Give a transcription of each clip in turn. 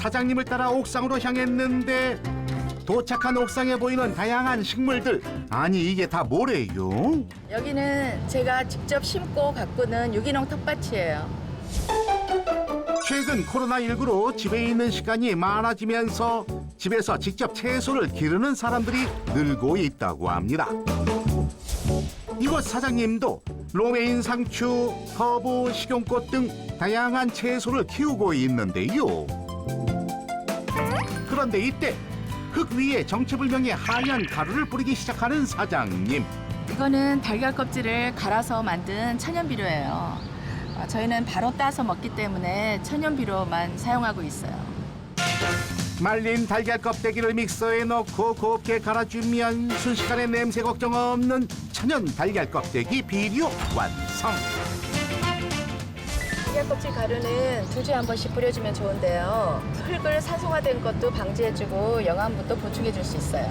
사장님을 따라 옥상으로 향했는데 도착한 옥상에 보이는 다양한 식물들 아니 이게 다 뭐래요? 여기는 제가 직접 심고 가꾸는 유기농 텃밭이에요. 최근 코로나19로 집에 있는 시간이 많아지면서 집에서 직접 채소를 기르는 사람들이 늘고 있다고 합니다. 이곳 사장님도 로메인 상추, 허브, 식용꽃 등 다양한 채소를 키우고 있는데요. 그런데 이때 흙 위에 정체불명의 하얀 가루를 뿌리기 시작하는 사장님. 이거는 달걀 껍질을 갈아서 만든 천연 비료예요. 어, 저희는 바로 따서 먹기 때문에 천연 비료만 사용하고 있어요. 말린 달걀 껍데기를 믹서에 넣고 곱게 갈아주면 순식간에 냄새 걱정 없는 천연 달걀 껍데기 비료 완성. 달걀 껍질 가루는 두 주에 한 번씩 뿌려주면 좋은데요. 흙을 산소화된 것도 방지해주고 영양분도 보충해줄 수 있어요.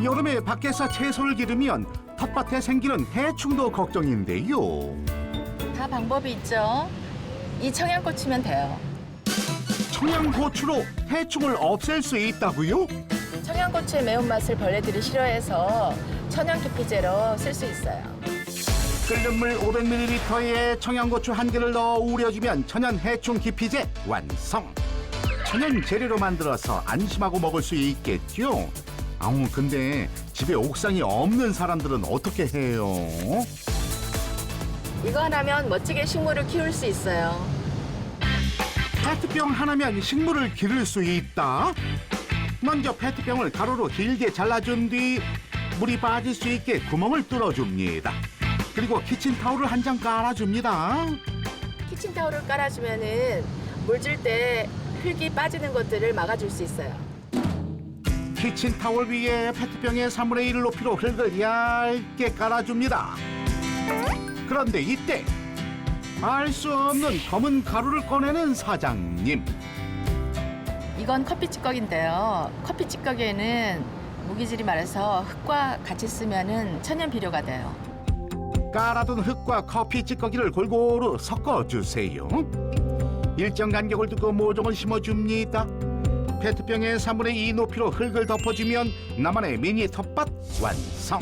여름에 밖에서 채소를 기르면 텃밭에 생기는 해충도 걱정인데요. 다 방법이 있죠. 이 청양고추면 돼요. 청양고추로 해충을 없앨 수 있다고요? 청양고추의 매운맛을 벌레들이 싫어해서 천연 기피제로 쓸 수 있어요. 끓는 물 500ml에 청양고추 한 개를 넣어 우려주면 천연 해충 기피제 완성. 천연 재료로 만들어서 안심하고 먹을 수 있겠죠. 아우 근데 집에 옥상이 없는 사람들은 어떻게 해요? 이거 하나면 멋지게 식물을 키울 수 있어요. 페트병 하나면 식물을 기를 수 있다. 먼저 페트병을 가로로 길게 잘라준 뒤 물이 빠질 수 있게 구멍을 뚫어줍니다. 그리고 키친타올을 한 장 깔아줍니다. 키친타올을 깔아주면은 물 줄 때 흙이 빠지는 것들을 막아줄 수 있어요. 키친타올 위에 페트병의 3분의 1 높이로 흙을 얇게 깔아줍니다. 그런데 이때 알 수 없는 검은 가루를 꺼내는 사장님. 이건 커피 찌꺼기인데요. 커피 찌꺼기에는 무기질이 많아서 흙과 같이 쓰면은 천연 비료가 돼요. 깔아둔 흙과 커피 찌꺼기를 골고루 섞어주세요. 일정 간격을 두고 모종을 심어줍니다. 페트병의 3분의 2 높이로 흙을 덮어주면 나만의 미니 텃밭 완성.